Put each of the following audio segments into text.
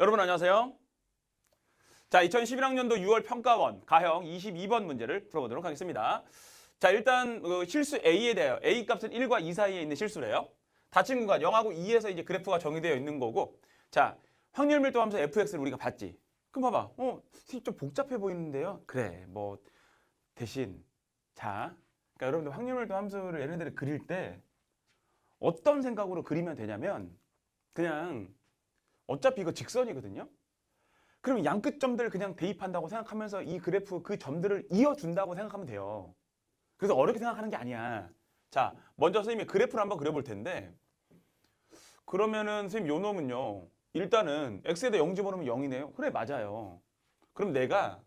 여러분 안녕하세요. 자, 2011학년도 6월 평가원 가형 22번 문제를 풀어보도록 하겠습니다. 자, 일단 어, 실수 A에 대하여 A 값은 1과 2 사이에 있는 실수래요. 닫힌 구간 0하고 2에서 이제 그래프가 정의되어 있는 거고 자, 확률 밀도 함수 fx를 우리가 봤지. 그럼 봐봐. 어, 좀 복잡해 보이는데요. 그래. 뭐 대신 자, 그러니까 여러분들 확률 밀도 함수를 얘네들을 그릴 때 어떤 생각으로 그리면 되냐면 그냥 어차피 이거 직선이거든요. 그럼 양끝 점들을 그냥 대입한다고 생각하면서 이 그래프 그 점들을 이어준다고 생각하면 돼요. 그래서 어렵게 생각하는 게 아니야. 자, 먼저 선생님이 그래프를 한번 그려볼 텐데 그러면은 선생님 요 놈은요. 일단은 x에다 0 집어넣으면 0이네요. 그래 맞아요. 그럼 내가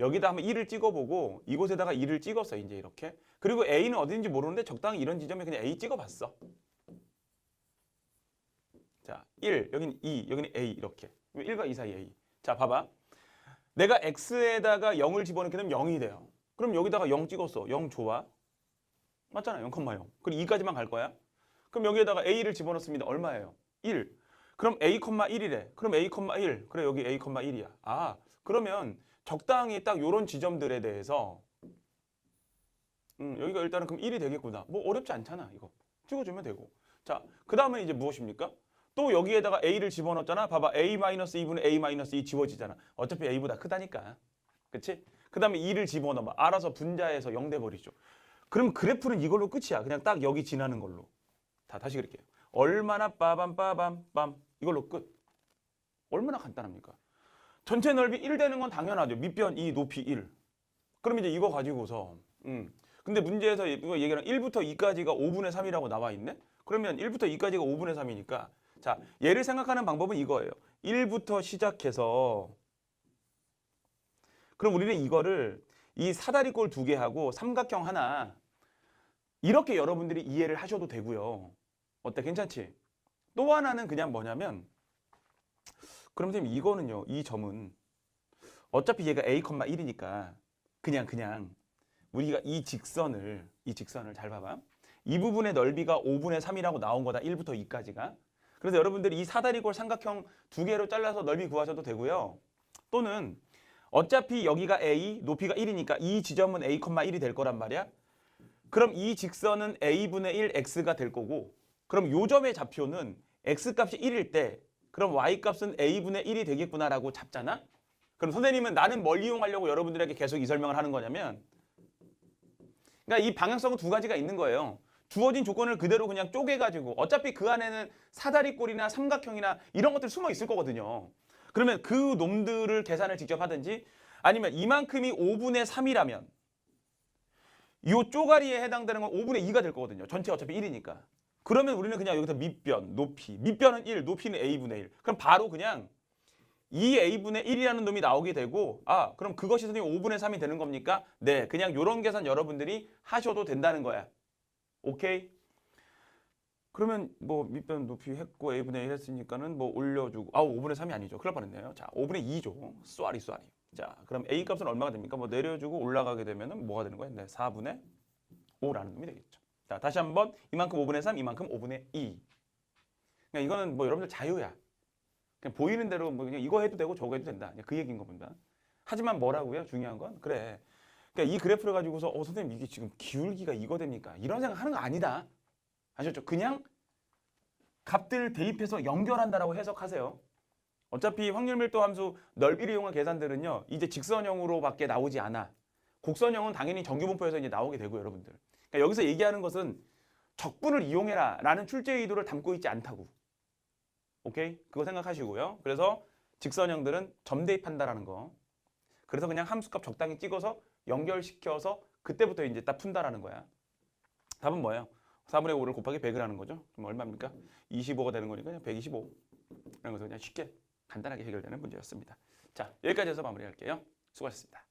여기다 한번 1을 찍어보고 이곳에다가 2를 찍었어 이제 이렇게. 그리고 a는 어딘지 모르는데 적당히 이런 지점에 그냥 a 찍어봤어. 자, 1, 여기는 2, 여기는 a 이렇게. 1과 2 사이 a. 자, 봐봐. 내가 x에다가 0을 집어넣게 되면 0이 돼요. 그럼 여기다가 0 찍었어. 0 좋아. 맞잖아. 0,0. 그럼 2까지만 갈 거야. 그럼 여기에다가 a를 집어넣습니다. 얼마예요? 1. 그럼 a, 1이래. 그럼 a, 1. 그래 여기 a, 1이야. 아, 그러면 적당히 딱 요런 지점들에 대해서 음, 여기가 일단은 그럼 1이 되겠구나. 뭐 어렵지 않잖아. 이거. 찍어주면 되고. 자, 그 다음에 이제 무엇입니까? 또 여기에다가 a를 집어넣었잖아. 봐봐. a-2분의 a-2 지워지잖아. 어차피 a보다 크다니까. 그치? 그 다음에 2를 집어넣어. 알아서 분자해서 0 돼버리죠. 그럼 그래프는 이걸로 끝이야. 그냥 딱 여기 지나는 걸로. 다 다시 그릴게요. 얼마나 빠밤 빠밤 빰 이걸로 끝. 얼마나 간단합니까? 전체 넓이 1 되는 건 당연하죠. 밑변 2, 높이 1. 그럼 이제 이거 가지고서 음. 근데 문제에서 이거 얘기하는 1부터 2까지가 5분의 3이라고 나와 있네. 그러면 1부터 2까지가 5분의 3이니까 자, 얘를 생각하는 방법은 이거예요. 1부터 시작해서 그럼 우리는 이거를 이 사다리꼴 두 개하고 삼각형 하나 이렇게 여러분들이 이해를 하셔도 되고요. 어때? 괜찮지? 또 하나는 그냥 뭐냐면 그럼 선생님 이거는요. 이 점은 어차피 얘가 a, 1이니까 그냥 그냥 우리가 이 직선을 이 직선을 잘 봐봐. 이 부분의 넓이가 5분의 3이라고 나온 거다. 1부터 2까지가. 그래서 여러분들이 이 사다리꼴 삼각형 두 개로 잘라서 넓이 구하셔도 되고요. 또는 어차피 여기가 a, 높이가 1이니까 이 지점은 a, 1이 될 거란 말이야. 그럼 이 직선은 a분의 1 x가 될 거고 그럼 요 점의 좌표는 x 값이 1일 때 그럼 y 값은 a분의 1이 되겠구나라고 잡잖아. 그럼 선생님은 나는 뭘 이용하려고 여러분들에게 계속 이 설명을 하는 거냐면 그러니까 이 방향성은 두 가지가 있는 거예요. 주어진 조건을 그대로 그냥 쪼개가지고 어차피 그 안에는 사다리꼴이나 삼각형이나 이런 것들 숨어 있을 거거든요. 그러면 그 놈들을 계산을 직접 하든지 아니면 이만큼이 5분의 3이라면 이 쪼가리에 해당되는 건 5분의 2가 될 거거든요. 전체 어차피 1이니까. 그러면 우리는 그냥 여기서 밑변, 높이. 밑변은 1, 높이는 a분의 1. 그럼 바로 그냥 2a분의 1이라는 놈이 나오게 되고 아 그럼 그것이 선생님 5분의 3이 되는 겁니까? 네. 그냥 이런 계산 여러분들이 하셔도 된다는 거야. 오케이? 그러면 뭐 밑변 높이 했고 a분의 1 했으니까는 뭐 올려주고 아 5분의 3이 아니죠. 큰일 날 뻔했네요. 자 5분의 2죠. 쏘아리 쏘아리. 자 그럼 a 값은 얼마가 됩니까? 뭐 내려주고 올라가게 되면은 뭐가 되는 거예요? 네, 4분의 5라는 놈이 되겠죠. 자 다시 한번 이만큼 5분의 3, 이만큼 5분의 2. 그러니까 이거는 뭐 여러분들 자유야. 그냥 보이는 대로 뭐 그냥 이거 해도 되고 저거 해도 된다. 그냥 그 얘기인 겁니다. 하지만 뭐라고요? 중요한 건 그래. 그러니까 이 그래프를 가지고서 어 선생님 이게 지금 기울기가 이거 됩니까? 이런 생각 하는 거 아니다. 아셨죠? 그냥 값들 대입해서 연결한다라고 해석하세요. 어차피 확률 밀도 함수 넓이를 이용한 계산들은요. 이제 직선형으로밖에 나오지 않아. 곡선형은 당연히 정규분포에서 이제 나오게 되고 여러분들. 그러니까 여기서 얘기하는 것은 적분을 이용해라 라는 출제 의도를 담고 있지 않다고. 오케이? 그거 생각하시고요. 그래서 직선형들은 점 대입한다라는 거. 그래서 그냥 함수값 적당히 찍어서 연결시켜서 그때부터 이제 딱 푼다라는 거야. 답은 뭐예요? 4분의 5를 곱하기 100을 하는 거죠. 그럼 얼마입니까? 25가 되는 거니까 그냥 125. 이런 것을 그냥 쉽게 간단하게 해결되는 문제였습니다. 자, 여기까지 해서 마무리할게요. 수고하셨습니다.